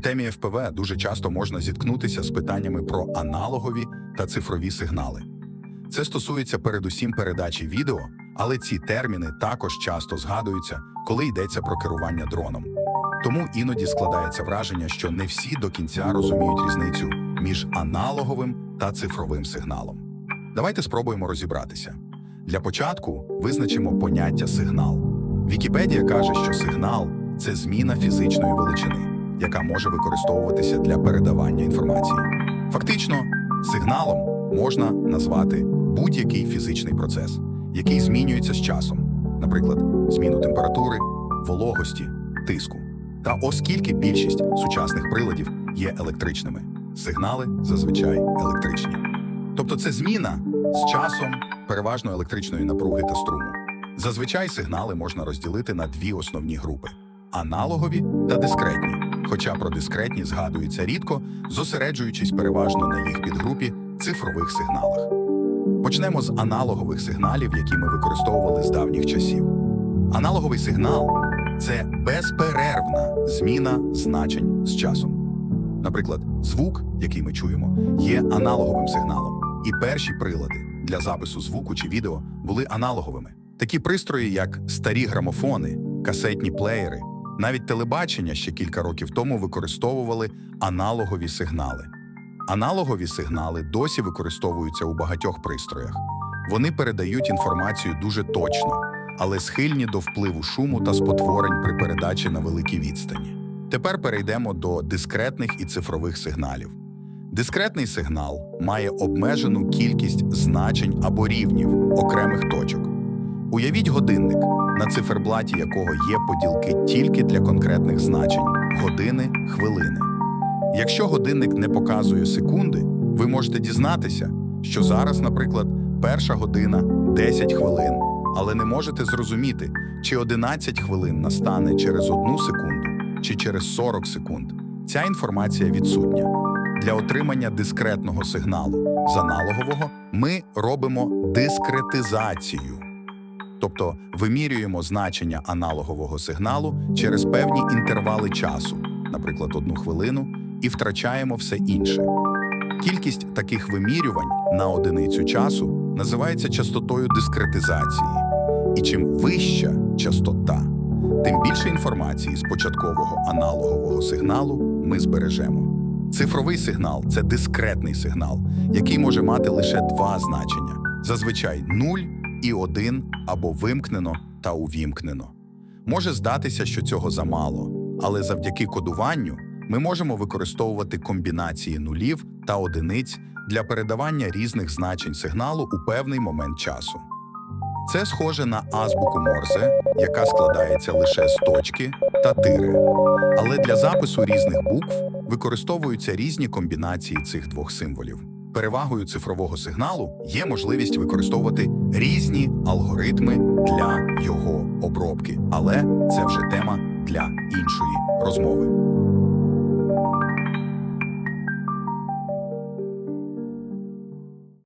темі ФПВ дуже часто можна зіткнутися з питаннями про аналогові та цифрові сигнали. Це стосується передусім передачі відео, але ці терміни також часто згадуються, коли йдеться про керування дроном. Тому іноді складається враження, що не всі до кінця розуміють різницю між аналоговим та цифровим сигналом. Давайте спробуємо розібратися. Для початку визначимо поняття сигнал. Вікіпедія каже, що сигнал це зміна фізичної величини, яка може використовуватися для передавання інформації. Фактично, сигналом можна назвати будь-який фізичний процес, який змінюється з часом, наприклад, зміну температури, вологості, тиску. Та оскільки більшість сучасних приладів є електричними, сигнали зазвичай електричні. Тобто це зміна з часом переважно електричної напруги та струму. Зазвичай сигнали можна розділити на дві основні групи: аналогові та дискретні. Хоча про дискретні згадується рідко, зосереджуючись переважно на їх підгрупі цифрових сигналах. Почнемо з аналогових сигналів, які ми використовували з давніх часів. Аналоговий сигнал це безперервна зміна значень з часом. Наприклад, звук, який ми чуємо, є аналоговим сигналом, і перші прилади для запису звуку чи відео були аналоговими. Такі пристрої, як старі грамофони, касетні плеєри, навіть телебачення ще кілька років тому використовували аналогові сигнали. Аналогові сигнали досі використовуються у багатьох пристроях. Вони передають інформацію дуже точно, але схильні до впливу шуму та спотворень при передачі на великій відстані. Тепер перейдемо до дискретних і цифрових сигналів. Дискретний сигнал має обмежену кількість значень або рівнів окремих точок. Уявіть годинник, на циферблаті якого є поділки тільки для конкретних значень години, хвилини. Якщо годинник не показує секунди, ви можете дізнатися, що зараз, наприклад, перша година 10 хвилин, але не можете зрозуміти, чи 11 хвилин настане через одну секунду чи через 40 секунд. Ця інформація відсутня. Для отримання дискретного сигналу з аналогового ми робимо дискретизацію. Тобто вимірюємо значення аналогового сигналу через певні інтервали часу, наприклад, одну хвилину, і втрачаємо все інше. Кількість таких вимірювань на одиницю часу називається частотою дискретизації. І чим вища частота, тим більше інформації з початкового аналогового сигналу ми збережемо. Цифровий сигнал це дискретний сигнал, який може мати лише два значення: зазвичай 0 і 1 або вимкнено та увімкнено. Може здатися, що цього замало, але завдяки кодуванню ми можемо використовувати комбінації нулів та одиниць для передавання різних значень сигналу у певний момент часу. Це схоже на азбуку Морзе, яка складається лише з точки та тири. Але для запису різних букв використовуються різні комбінації цих двох символів. Перевагою цифрового сигналу є можливість використовувати різні алгоритми для його обробки, але це вже тема для іншої розмови.